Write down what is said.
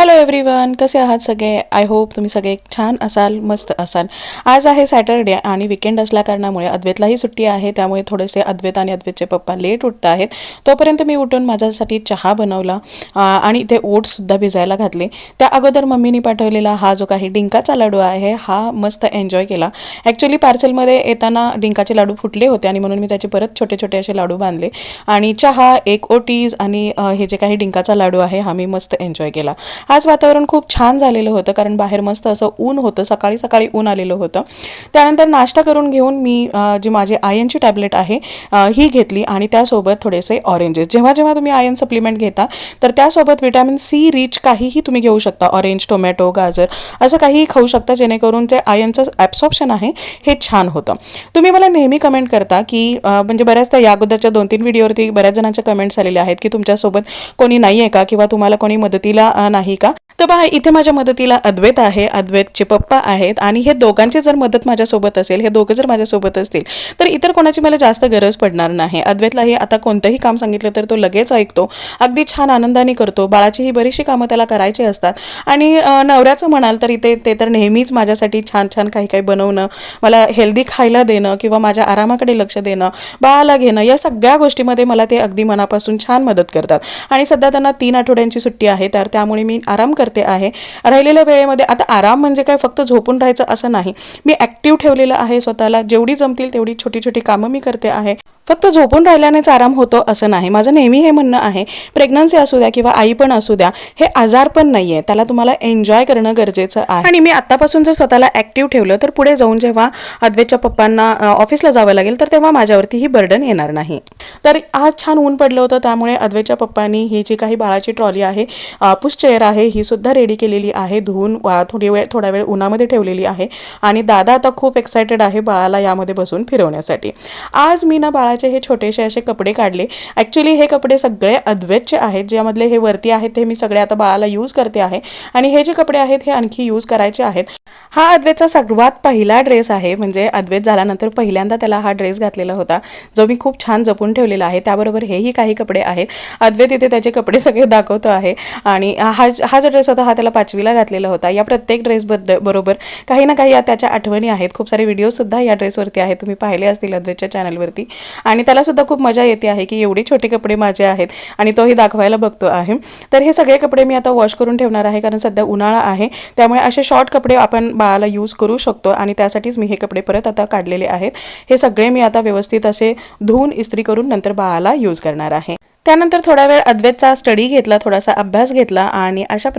Hello everyone कसे आहात सगळे? आय होप तुम्ही सगळे छान असाल मस्त असाल. आज आहे सॅटरडे आणि विकेंड असल्या कारणामुळे अद्वैतलाही सुट्टी आहे. त्यामुळे थोडेसे अद्वैत आणि अद्वैतचे पप्पा लेट उठत आहेत. तोपर्यंत मी उठून माझ्यासाठी चहा बनवला आणि ते ओट्ससुद्धा भिजायला घातले. त्या अगोदर मम्मीनी पाठवलेला हा जो काही डिंकाचा लाडू आहे हा मस्त एन्जॉय केला. ॲक्च्युली पार्सलमध्ये येताना डिंकाचे लाडू फुटले होते आणि म्हणून मी त्याचे परत छोटे छोटे असे लाडू बांधले. आणि चहा एक ओटीज आणि हे जे काही डिंकाचा लाडू आहे हा मी मस्त एन्जॉय केला. आज वातावरण खूप छान झालेलं होतं कारण बाहेर मस्त असं ऊन होतं सकाळी सकाळी ऊन आलेलं होतं. त्यानंतर नाश्ता करून घेऊन मी जी माझी आयनची टॅबलेट आहे ही घेतली आणि त्यासोबत थोडेसे ऑरेंजेस. जेव्हा जेव्हा तुम्ही आयन सप्लिमेंट घेता तर त्यासोबत विटॅमिन सी रिच काहीही तुम्ही घेऊ शकता. ऑरेंज टोमॅटो गाजर असं काहीही खाऊ शकता जेणेकरून ते आयनचं ॲब्सॉप्शन आहे हे छान होतं. तुम्ही मला नेहमी कमेंट करता की म्हणजे बऱ्याचदा या अगोदरच्या दोन तीन व्हिडिओवरती बऱ्याच जणांच्या कमेंट्स आलेल्या आहेत की तुमच्यासोबत कोणी नाही आहे का किंवा तुम्हाला कोणी मदतीला नाही का तर पहा इथे माझ्या मदतीला अद्वैत आहे अद्वैतचे पप्पा आहेत आणि हे दोघांची जर मदत माझ्यासोबत असेल हे दोघं जर माझ्यासोबत असतील तर इतर कोणाची मला जास्त गरज पडणार नाही. अद्वैतलाही आता कोणतंही काम सांगितलं तर तो लगेच ऐकतो. अगदी छान आनंदाने करतो. बाळाची ही बरीचशी कामं त्याला करायची असतात. आणि नवऱ्याचं म्हणाल तर इथे ते तर नेहमीच माझ्यासाठी छान छान काही काही बनवणं मला हेल्दी खायला देणं किंवा माझ्या आरामाकडे लक्ष देणं बाळाला घेणं या सगळ्या गोष्टीमध्ये मला ते अगदी मनापासून छान मदत करतात. आणि सध्या त्यांना तीन आठवड्यांची सुट्टी आहे तर त्यामुळे मी आराम करते. आहे. राहिलेल्या वेळेमध्ये आता आराम म्हणजे काय? फक्त झोपून राहायचं असं नाही. मी ॲक्टिव्ह ठेवलेलं आहे स्वतःला. जेवढी जमतील तेवढी छोटी छोटी कामं मी करते आहे. फक्त झोपून राहिल्यानेच आराम होतो असं नाही. माझं नेहमी हे म्हणणं आहे प्रेग्नन्सी असू द्या किंवा आई पण असू द्या हे आजार पण नाही आहे त्याला तुम्हाला एन्जॉय करणं गरजेचं आहे. आणि मी आत्तापासून जर स्वतःला ॲक्टिव्ह ठेवलं तर पुढे जाऊन जेव्हा अद्वैतच्या पप्पांना ऑफिसला जावं लागेल तर तेव्हा माझ्यावरती ही बर्डन येणार नाही. तर आज छान ऊन पडलं होतं त्यामुळे अद्वैतच्या पप्पांनी ही जी काही बाळाची ट्रॉली आहे पुश चेअर आहे ही सुद्धा रेडी केलेली आहे. धुवून थोडी वेळ थोडा वेळ उन्हामध्ये ठेवलेली आहे. आणि दादा आता खूप एक्सायटेड आहे बाळाला यामध्ये बसून फिरवण्यासाठी. आज मी ना बाळाचे हे छोटेसे असे कपडे काढले. ॲक्च्युली हे कपडे सगळे अद्वैतचे आहेत. ज्यामधले हे वरती आहेत ते मी सगळे आता बाळाला यूज करते आहे. आणि हे जे कपडे आहेत हे आणखी यूज करायचे आहेत. हा अद्वैतचा सर्वात पहिला ड्रेस आहे. म्हणजे अद्वैत झाल्यानंतर पहिल्यांदा त्याला हा ड्रेस घातलेला होता. जो मी खूप छान जपून ठेवलेला आहे. त्याबरोबर हेही काही कपडे आहेत. अद्वैत इथे त्याचे कपडे सगळे दाखवतो आहे. आणि हा हा जो ड्रेस होता हा त्याला पाचवीला घातलेला होता. या प्रत्येक ड्रेसबद्दल बरोबर काही ना काही या त्याच्या आठवणी आहेत. खूप सारे व्हिडिओसुद्धा या ड्रेसवरती आहेत. तुम्ही पाहिले असतील अद्वैतच्या चॅनलवरती आणि त्याला सुद्धा खूप मजा येते आहे की एवढे छोटे कपडे माझे आहेत आणि तोही दाखवायला बघतो आहे. तर हे सगळे कपडे मी आता वॉश करून ठेवणार आहे कारण सध्या उन्हाळा आहे. त्यामुळे असे शॉर्ट कपडे आपण बाळाला यूज करू शकतो आणि त्यासाठीच मी हे कपडे परत आता काढलेले आहेत. हे सगळे मी आता व्यवस्थित असे धुवून इस्त्री करून नंतर बाळाला यूज करणार आहे. त्यानंतर थोडा वेळ अद्वैतचा स्टडी घेतला थोडासा अभ्यास घेतला आणि अशा प्रकारे